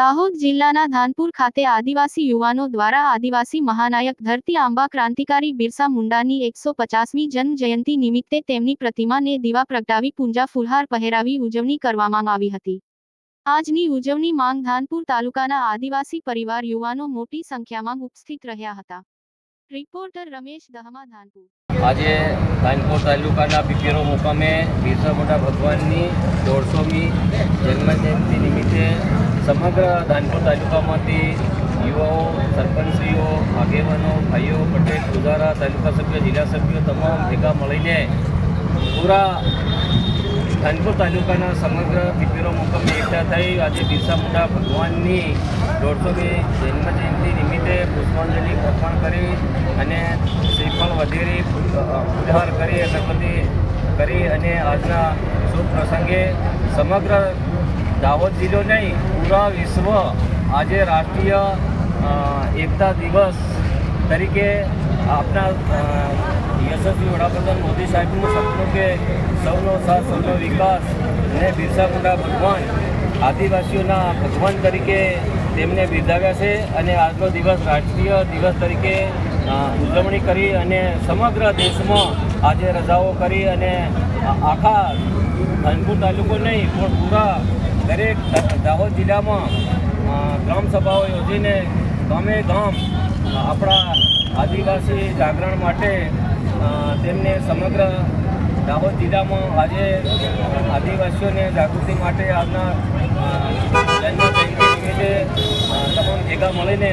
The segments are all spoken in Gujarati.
દાહોદ જિલ્લાના ધાનપુર ખાતે આદિવાસી યુવાનો દ્વારા આદિવાસી મહાનાયક ધરતી આંબા ક્રાંતિકારી બિરસા મુંડાની એકસો પચાસમી જન્મ જયંતિ નિમિત્તે તેમની પ્રતિમાને દીવા પ્રગટાવી પૂંજા ફુલહાર પહેરાવી ઉજવણી કરવામાં આવી હતી. આજની ઉજવણી માંગ ધાનપુર તાલુકાના આદિવાસી પરિવાર યુવાનો મોટી સંખ્યામાં ઉપસ્થિત રહ્યા હતા. રિપોર્ટર રમેશ દહમા, ધાનપુર. આજે ધાનપુર તાલુકાના પીપીરો મુકામે બિરસા મોટા ભગવાનની દોઢસોમી જન્મજયંતિ નિમિત્તે સમગ્ર ધાનપુર તાલુકામાંથી યુવાઓ, સરપંચશ્રીઓ, આગેવાનો, ભાઈઓ, પટેલ ગુજારા તાલુકા સભ્ય, જિલ્લા સભ્યો તમામ ભેગા મળીને પૂરા ધાનપુર તાલુકાના સમગ્ર પીપેરો મુકામે એકઠા થઈ આજે બિરસા મુંડા ભગવાનની દોઢસોમી જન્મજયંતિ નિમિત્તે પુષ્પાંજલિ અર્પણ કરી અને શ્રીફળ વગેરે ઉદ્ધાર કરી ગણપતિ કરી અને આજના શુભ પ્રસંગે સમગ્ર દાહોદ જિલ્લો નહીં પૂરા વિશ્વ આજે રાષ્ટ્રીય એકતા દિવસ તરીકે આપણા યશસ્વી વડાપ્રધાન મોદી સાહેબનું સપનું કે સૌનો સાથ, સૌનો વિકાસ અને બિરસા મુંડા ભગવાન, આદિવાસીઓના ભગવાન તરીકે તેમને બિરદાવ્યા છે અને આજનો દિવસ રાષ્ટ્રીય દિવસ તરીકે ઉજવણી કરી અને સમગ્ર દેશમાં આજે રજાઓ કરી અને આખા ધનપુર તાલુકો નહીં, પણ પૂરા દરેક દાહોદ જિલ્લામાં ગ્રામ સભાઓ યોજીને ગામે ગામ આપણા આદિવાસી જાગરણ માટે તેમને સમગ્ર દાહોદ જિલ્લામાં આજે આદિવાસીઓને જાગૃતિ માટે આજના નિમિત્તે તમામ ભેગા મળીને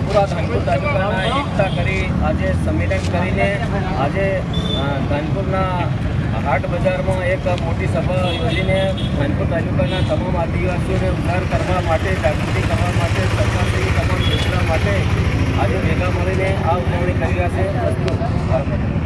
પૂરા ધાનપુર તાલુકાના એકતા કરી, આજે સંમેલન કરીને આજે ધાનપુરના હાટ બજારમાં એક મોટી સભા યોજીને ધાનપુર તાલુકાના તમામ આદિવાસીઓને ઉદ્ધાર કરવા માટે, જાગૃતિ કરવા માટે સરકારશ્રી તમામ યોજના માટે આજે ભેગા મળીને આ ઉજવણી કરી રહ્યા છે.